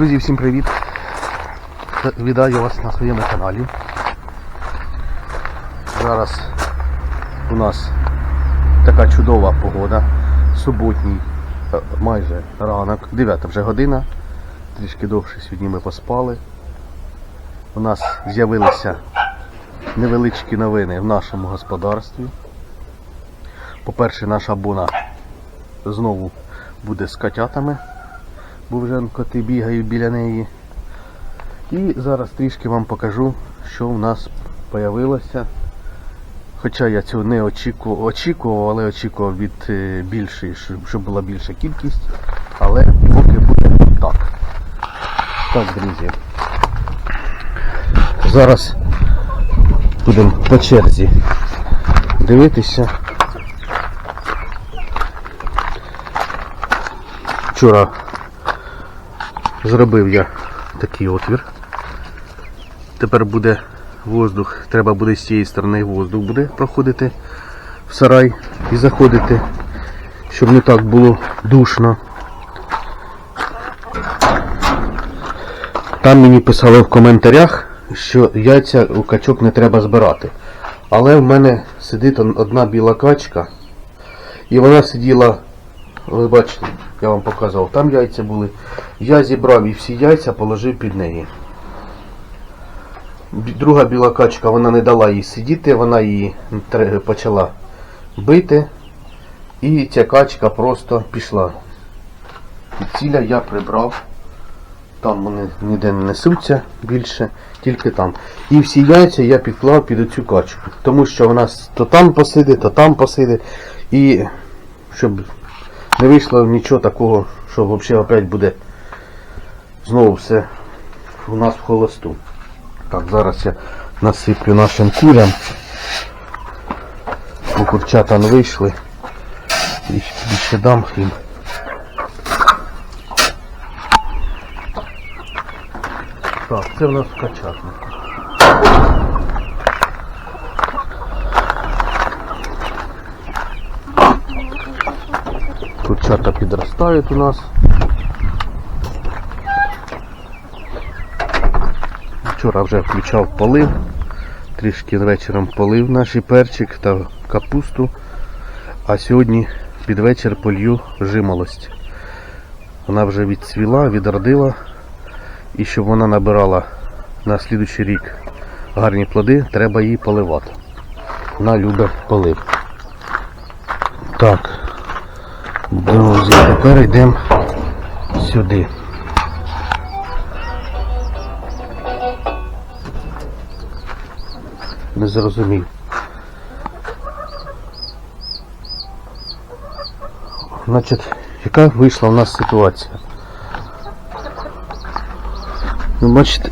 Друзі, всім привіт! Вітаю вас на своєму каналі. Зараз у нас така чудова погода. Суботній е, майже ранок, 9 вже година. Трішки довше сьогодні ми поспали. У нас з'явилися невеличкі новини в нашому господарстві. По-перше, наша бона знову буде з котятами бо вже коти бігають біля неї. І зараз трішки вам покажу, що в нас появилося. Хоча я цього не очікував, очікував, але очікував від е, більшої, щоб була більша кількість. Але поки буде так. Так, друзі. Зараз будемо по черзі дивитися. Вчора Зробив я такий отвір. Тепер буде воздух, треба буде з цієї сторони воздух буде проходити в сарай і заходити, щоб не так було душно. Там мені писали в коментарях, що яйця у качок не треба збирати. Але в мене сидить одна біла качка, і вона сиділа ви бачите, я вам показував, там яйця були. Я зібрав і всі яйця положив під неї. Друга біла качка, вона не дала їй сидіти, вона її почала бити. І ця качка просто пішла. І ціля я прибрав. Там вони ніде не несуться більше, тільки там. І всі яйця я підклав під оцю качку. Тому що вона то там посидить, то там посидить. І щоб не вийшло нічого такого, що взагалі опять буде знову все у нас в холосту. Так, зараз я насиплю нашим курям. Бо курчата не вийшли. І ще дам їм. Так, це в нас качатник. Курчата підростають у нас. Вчора вже включав полив. Трішки вечором полив наш перчик та капусту. А сьогодні під вечір полью жимолость. Вона вже відцвіла, відродила. І щоб вона набирала на слідуючий рік гарні плоди, треба її поливати. Вона любить полив. Так. Друзі, тепер йдемо сюди. Не зрозумів. Значить, яка вийшла у нас ситуація? Ви бачите,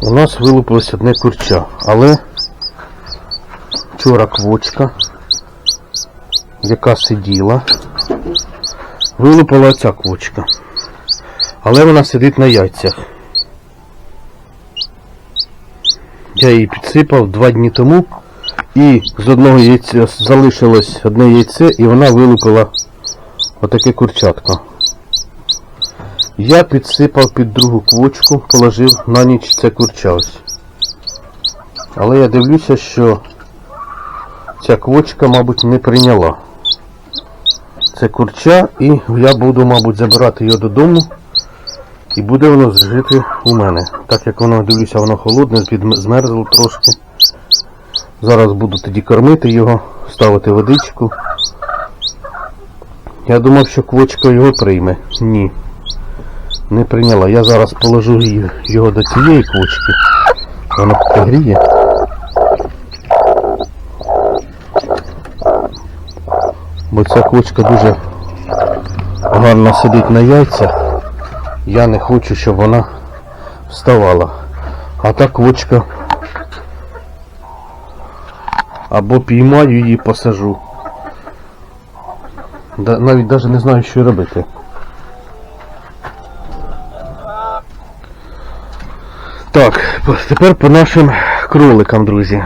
у нас вилупилось одне курча, але вчора квочка яка сиділа, вилупила ця квочка. Але вона сидить на яйцях. Я її підсипав два дні тому і з одного яйця залишилось одне яйце і вона вилупила отаке курчатко. Я підсипав під другу квочку, положив на ніч це курча. Але я дивлюся, що ця квочка, мабуть, не прийняла це курча і я буду, мабуть, забирати його додому і буде воно жити у мене. Так як воно, дивлюся, воно холодне, змерзло трошки. Зараз буду тоді кормити його, ставити водичку. Я думав, що квочка його прийме. Ні. Не прийняла. Я зараз положу його до цієї квочки. Вона погріє. Бо ця квочка дуже гарно сидить на яйцях. Я не хочу, щоб вона вставала. А та квочка або піймаю її посажу. Да, навіть навіть не знаю, що робити. Так, тепер по нашим кроликам, друзі.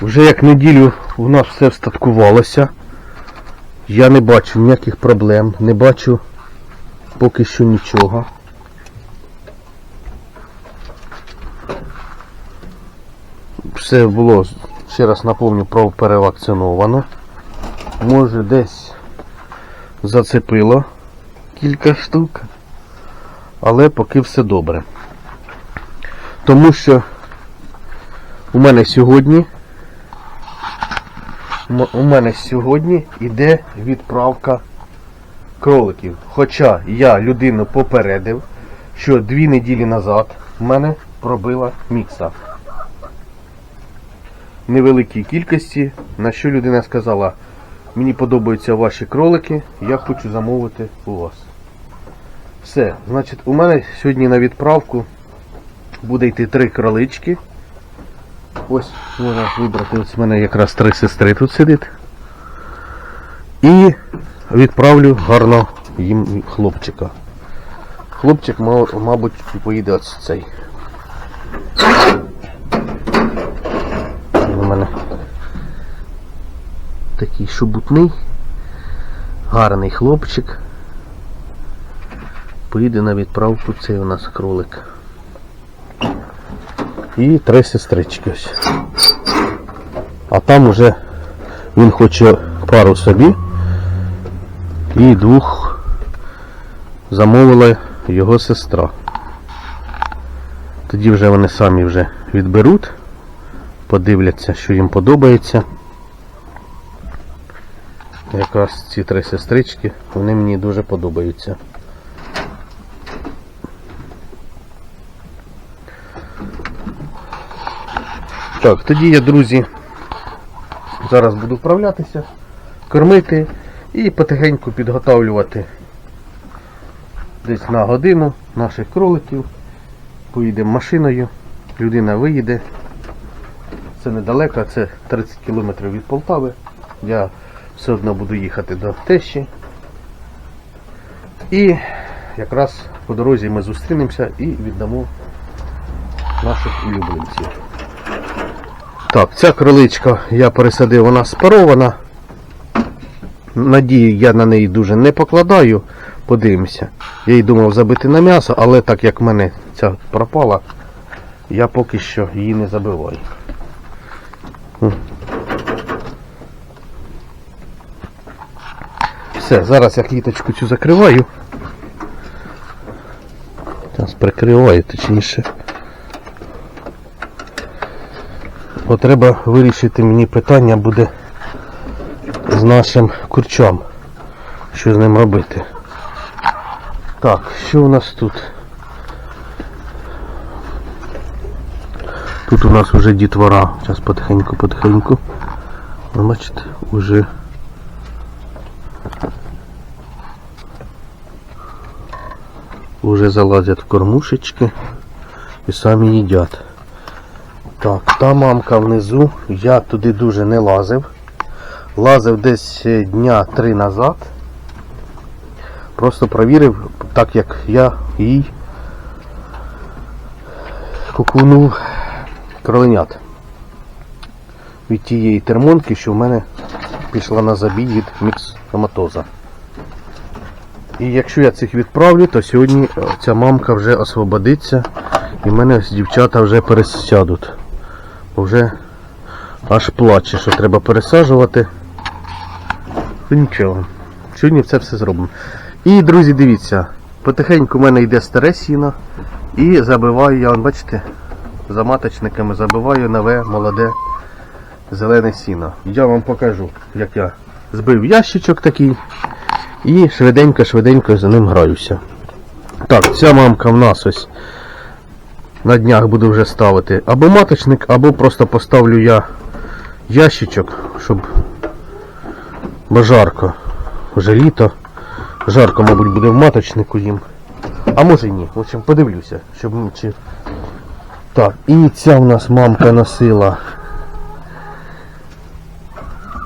Вже як неділю у нас все встаткувалося. Я не бачу ніяких проблем, не бачу поки що нічого. Все було, ще раз напомню, про перевакциновано. Може десь зацепило кілька штук, але поки все добре. Тому що у мене сьогодні у мене сьогодні йде відправка кроликів. Хоча я людину попередив, що дві неділі назад в мене пробила мікса. Невеликій кількості, на що людина сказала, мені подобаються ваші кролики, я хочу замовити у вас. Все, значить, у мене сьогодні на відправку буде йти три кролички. Ось можна вибрати, ось в мене якраз три сестри тут сидить. І відправлю гарно їм хлопчика. Хлопчик, ма- мабуть, поїде ось цей. У мене такий шубутний, гарний хлопчик. Поїде на відправку цей у нас кролик. І три сестрички ось. А там уже він хоче пару собі і двох замовила його сестра. Тоді вже вони самі вже відберуть, подивляться, що їм подобається. Якраз ці три сестрички, вони мені дуже подобаються. Так, тоді я, друзі, зараз буду вправлятися, кормити і потихеньку підготовлювати десь на годину наших кроликів. Поїдемо машиною, людина виїде. Це недалеко, це 30 кілометрів від Полтави. Я все одно буду їхати до тещі. І якраз по дорозі ми зустрінемося і віддамо наших улюбленців. Так, ця кроличка я пересадив, вона спарована. Надії я на неї дуже не покладаю. Подивимося. Я їй думав забити на м'ясо, але так як в мене ця пропала, я поки що її не забиваю. Все, зараз я кліточку цю закриваю. Зараз прикриваю, точніше. Бо треба вирішити мені питання буде з нашим курчом. Що з ним робити. Так, що у нас тут? Тут у нас вже дітвора. Зараз потихеньку, потихеньку. Бачите, уже уже залазять в кормушечки і самі їдять. Так, та мамка внизу, я туди дуже не лазив. Лазив десь е, дня три назад. Просто провірив, так як я їй кукунув кроленят від тієї термонки, що в мене пішла на забій від міксоматоза. І якщо я цих відправлю, то сьогодні е, ця мамка вже освободиться і в мене дівчата вже пересядуть. Вже аж плаче, що треба пересаджувати. Ну нічого. Сьогодні це все зробимо. І, друзі, дивіться, потихеньку в мене йде старе сіно і забиваю я, бачите, за маточниками забиваю нове, молоде, зелене сіно. Я вам покажу, як я збив ящичок такий і швиденько-швиденько за ним граюся. Так, ця мамка в нас ось на днях буду вже ставити або маточник, або просто поставлю я ящичок, щоб бо жарко. Вже літо. Жарко, мабуть, буде в маточнику їм. А може і ні. В общем, подивлюся, щоб чи. Так, і ця в нас мамка носила.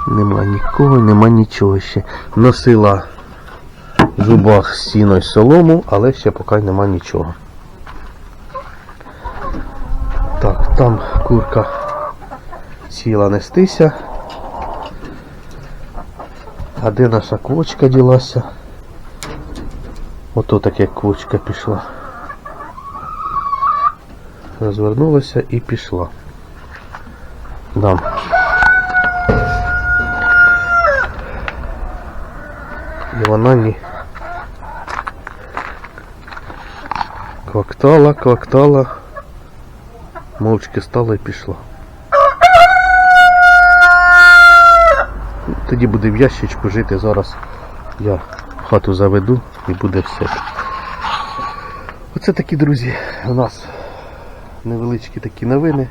Нема нікого, нема нічого ще. Носила в зубах сіно й солому, але ще поки нема нічого. Так, там курка сіла нестися. А де наша квочка ділася? Ото таке квочка пішла. Розвернулася і пішла. Дам. І вона ні. Квактала, квактала. Мовчки стала і пішла. Тоді буде в ящичку жити. Зараз я хату заведу і буде все. Оце такі, друзі, у нас невеличкі такі новини.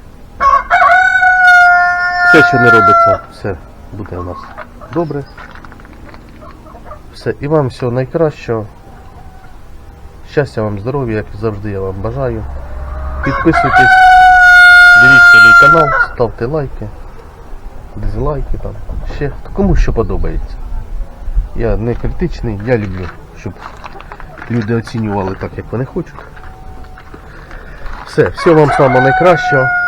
Все, що не робиться, все буде у нас добре. Все, і вам всього найкращого. Щастя вам, здоров'я, як завжди я вам бажаю. Підписуйтесь, дивіться мій канал, ставте лайки, дизлайки там. Ще кому що подобається. Я не критичний, я люблю, щоб люди оцінювали так, як вони хочуть. Все, всього вам самого найкращого.